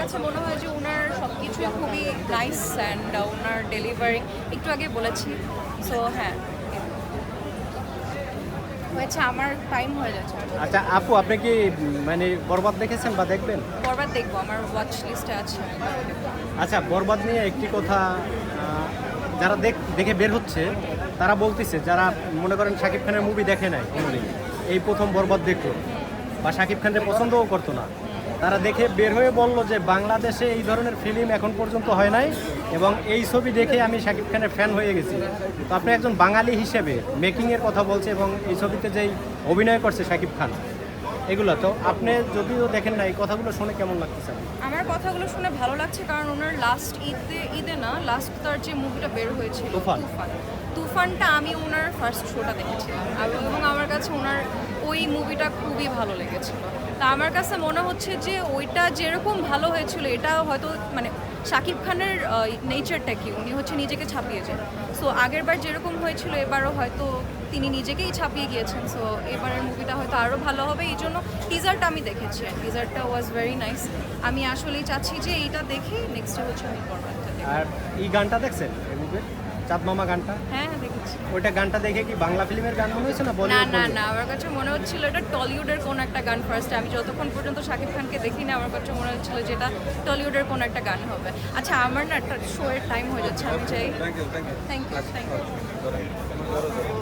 কাছে মনে হয় যে ওনার সব কিছুই খুবই নাইস অ্যান্ড ওনার ডেলিভারি একটু আগে বলেছি। সো হ্যাঁ। হয়েছে আমার টাইম হয়ে যাচ্ছে। আচ্ছা আপু আপনি কি মানে বরবাদ দেখেছেন বা দেখবেন? পরবার দেখব আমার ওয়াচ লিস্টে আছে। আচ্ছা বরবাদ নিয়ে একটি কথা যারা দেখ দেখে বের হচ্ছে তারা বলতেছে যারা মনে করেন শাকিব খানের মুভি দেখে নাই এই প্রথম বরবাদ দেখল। বা শাকিব খানকে পছন্দও করতো না। তারা দেখে বের হয়ে বলল যে বাংলাদেশে এই ধরনের ফিল্ম এখন পর্যন্ত হয় নাই এবং এই ছবি দেখে আমি শাকিব খানের ফ্যান হয়ে গেছি। তো আপনি একজন বাঙালি হিসেবে মেকিংয়ের কথা বলছে এবং এই ছবিতে যেই অভিনয় করছে শাকিব খান এগুলো। তো আপনি যদিও দেখেন না এই কথাগুলো শুনে কেমন লাগতেছে? আমার কথাগুলো শুনে ভালো লাগছে কারণ ওনার লাস্ট ঈদে ঈদে না লাস্ট তার যে মুভিটা বের হয়েছিল তুফান। তুফান। তুফানটা আমি ওনার ফার্স্ট শোটা দেখেছিলাম। এবং আমার কাছে ওনার ওই মুভিটা খুবই ভালো লেগেছিল। তা আমার কাছে মনে হচ্ছে যে ওইটা যেরকম ভালো হয়েছিল, এটা হয়তো মানে শাকিব খানের নেচারটা কি? উনি হচ্ছে নিজেকে ছাপিয়ে যান। সো আগের বার যেরকম হয়েছিল, এবারও হয়তো তিনি নিজেকেই ছাপিয়ে গিয়েছেন। সো এবারের মুভিটা হয়তো আরও ভালো হবে। এই জন্য টিজারটা আমি দেখেছি। টিজারটা ওয়াজ ভেরি নাইস আমি আসলেই চাচ্ছি যে এইটা দেখে নেক্সট হচ্ছে আমি আর এই গানটা দেখছেন চাঁদ মামা গানটা? হ্যাঁ হ্যাঁ দেখেছি। ওইটা গানটা দেখে কি বাংলা ফিল্মের গান মনে হয়েছে না না বলিউড না না আমার কাছে মনে হচ্ছিল এটা টলিউডের কোন একটা গান ফার্স্ট আমি যতক্ষণ পর্যন্ত শাকিব খানকে দেখি না আমার কাছে মনে হচ্ছিল যে এটা টলিউডের কোন একটা গান হবে। আচ্ছা আমার না একটা শো এর টাইম হয়ে যাচ্ছে আমি চাই থ্যাংক ইউ থ্যাংক ইউ